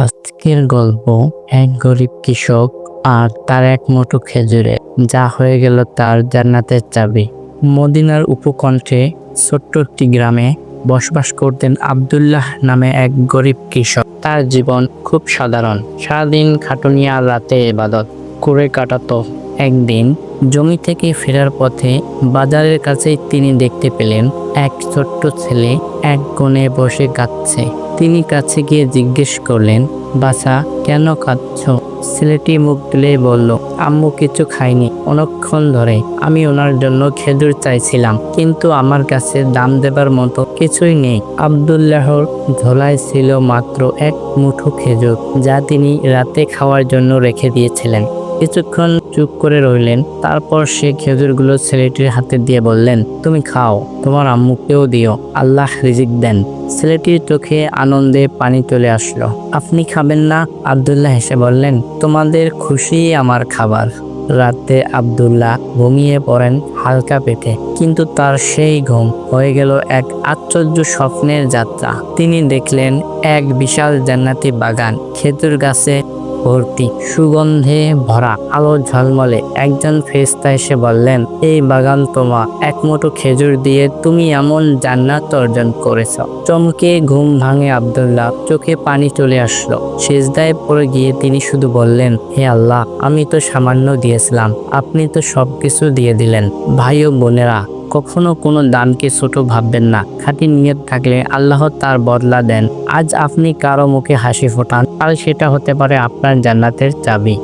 আজকের গল্প এক গরিব কৃষক আর তার এক মুঠো খেজুরে। যা হয়ে গেল তার জান্নাতের চাবি। মদিনার উপকণ্ঠে ছোট্ট একটি গ্রামে বসবাস করতেন আবদুল্লাহ নামে এক গরিব কৃষক। তার জীবন খুব সাধারণ। সারাদিন খাটুনিয়া রাতে এবাদত। করে কাটাতো একদিন জমি থেকে ফেরার পথে বাজারের কাছেই তিনি দেখতে পেলেন এক ছোট্ট ছেলে এক কোণে বসে কাঁদছে। তিনি কাছে গিয়ে জিজ্ঞেস করলেন, বাছা, কেন কাঁদছ? ছেলেটি মুখ তুলে বলল, আম্মু কিছু খাইনি অনেকক্ষণ ধরে আমি ওনার জন্য খেজুর চাইছিলাম, কিন্তু আমার কাছে দাম দেবার মতো কিছুই নেই। আবদুল্লাহর ঝোলায় ছিল মাত্র এক মুঠো খেজুর, যা তিনি রাতে খাওয়ার জন্য রেখে দিয়েছিলেন। কিছুক্ষণ চুপ করে রইলেন। তারপর সে খেজুরগুলো ছেলেটির হাতে দিয়ে বললেন, তুমি খাও, তোমার আম্মুকেও দিও, আল্লাহ রিজিক দেন। ছেলেটির চোখে আনন্দে পানি চলে আসলো। আপনি খাবেন না? আব্দুল্লাহ হেসে বললেন, তোমাদের খুশি আমার খাবার। রাতে আব্দুল্লাহ ঘুমিয়ে পড়েন হালকা পেটে, কিন্তু তার সেই ঘুম হয়ে গেল এক আশ্চর্য স্বপ্নের যাত্রা। তিনি দেখলেন এক বিশাল জান্নাতি বাগান, খেজুর গাছে ভর্তি সুগন্ধে ভরা আলো ঝলমলে একজন ফেরেশতা এসে বললেন, এই বাগান তোমা এক খেজুর দিয়ে তুমি এমন জান্নাত অর্জন করেছ। চমকে ঘুম ভাঙে আব্দুল্লাহ চোখে পানি চলে আসলো। সেজদায় পড়ে গিয়ে তিনি শুধু বললেন, হে আল্লাহ, আমি তো সামান্য দিয়েছিলাম, আপনি তো সবকিছু দিয়ে দিলেন। ভাই ও বোনেরা কখনো কোনো দানকে ছোট ভাববেন না। খাঁটি নিয়ত থাকলে আল্লাহ তার বদলা দেন। আজ আপনি কারও মুখে হাসি ফোটান, কাল সেটা হতে পারে আপনার জান্নাতের চাবি।